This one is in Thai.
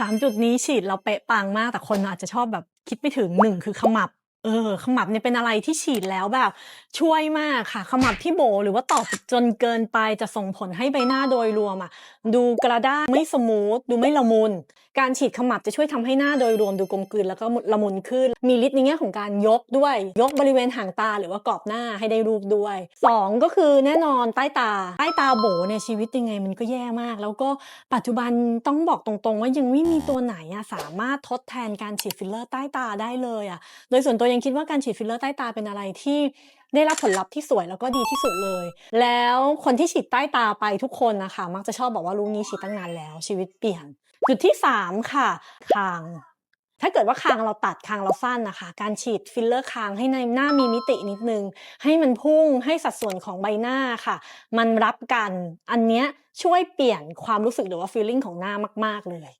สามจุดนี้ฉีดเราเป๊ะปังมาก แต่คนอาจจะชอบแบบคิดไม่ถึงหนึ่งคือขมับเออขมับเนี่ยเป็นอะไรที่ฉีดแล้วแบบ ช่วยมากค่ะ ขมับที่โบหรือว่าตอบจนเกินไปจะส่งผลให้ใบหน้าโดยรวมอะ ดูกระด้างไม่สมูท ดูไม่ละมุน การฉีดขมับจะช่วยทำให้หน้าโดยรวมดูกลมกลืนแล้วก็ละมุนขึ้น มีฤทธิ์ในแง่ของการยกด้วย ยกบริเวณหางตาหรือว่ากรอบหน้าให้ได้รูปด้วยสองก็คือแน่นอนใต้ตา ใต้ตาโบเนี่ยชีวิตยังไงมันก็แย่มาก แล้วก็ปัจจุบันต้องบอกตรงๆ ว่ายังไม่มีตัวไหนอะสามารถทดแทนการฉีดฟิลเลอร์ใต้ตาได้เลยอะโดยส่วนตัวยังคิดว่าการฉีดฟิลเลอร์ใต้ตาเป็นอะไรที่ ได้รับผลลัพธ์ที่สวยแล้วก็ดีที่สุดเลย แล้วคนที่ฉีดใต้ตาไปทุกคนนะคะ มักจะชอบบอกว่าลุงนี้ฉีดตั้งนานแล้ว ชีวิตเปลี่ยน จุดที่ 3 ค่ะคางถ้าเกิดว่าคางเราตัดคางเราสั้นนะคะ การฉีดฟิลเลอร์คางให้ในหน้ามีมิตินิดนึง ให้มันพุ่งให้สัดส่วนของใบหน้าค่ะ มันรับกัน อันเนี้ยช่วยเปลี่ยนความรู้สึกหรือว่า feeling ของหน้ามาก ๆ เลย